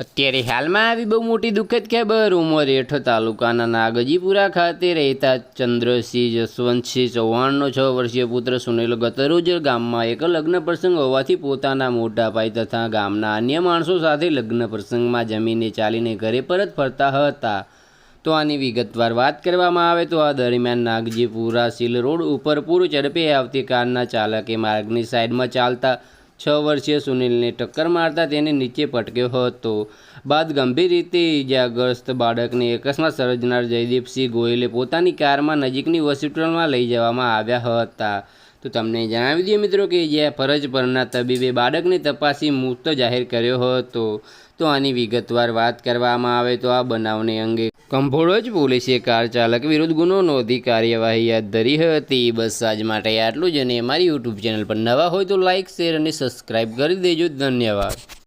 ત્યારે હાલમાં આવી બહુ મોટી દુઃખદ ખબર. ઉમરેઠ તાલુકાના નાગજીપુરા ખાતે રહેતા ચંદ્રસિંહ જસવંતસિંહ ચૌહાણનો છ વર્ષીય પુત્ર સુનિલ ગતરોજ ગામમાં એક લગ્ન પ્રસંગ હોવાથી પોતાના મોટા ભાઈ તથા ગામના અન્ય માણસો સાથે લગ્ન પ્રસંગમાં જમીને ચાલીને ઘરે પરત ફરતા હતા. તો આની વિગતવાર વાત કરવામાં આવે તો આ દરમિયાન નાગજીપુરા સિલ રોડ ઉપર પૂર ઝડપે આવતી કારના ચાલકે માર્ગની સાઈડમાં ચાલતા છ વર્ષીય સુનિલને ટક્કર મારતા તેને નીચે પટક્યો હતો. બાદ ગંભીર રીતે ઇજાગ્રસ્ત બાળકને અકસ્માત સર્જનાર જયદીપસિંહ ગોયલે પોતાની કારમાં નજીકની હોસ્પિટલમાં લઈ જવામાં આવ્યા હતા. તો તમને જણાવી દઈએ મિત્રો કે જે ફરજ પરના તબીબે બાળકને તપાસી મુક્ત જાહેર કર્યો હતો. તો આની વિગતવાર વાત કરવામાં આવે તો આ બનાવને અંગે કંભોળજ પોલીસે કાર ચાલક વિરુદ્ધ ગુનો નોંધી કાર્યવાહી હાથ ધરી હતી. બસ આજ માટે આટલું જ અને અમારી યુટ્યુબ ચેનલ પર નવા હોય તો લાઇક શેર અને સબસ્ક્રાઈબ કરી દેજો. ધન્યવાદ.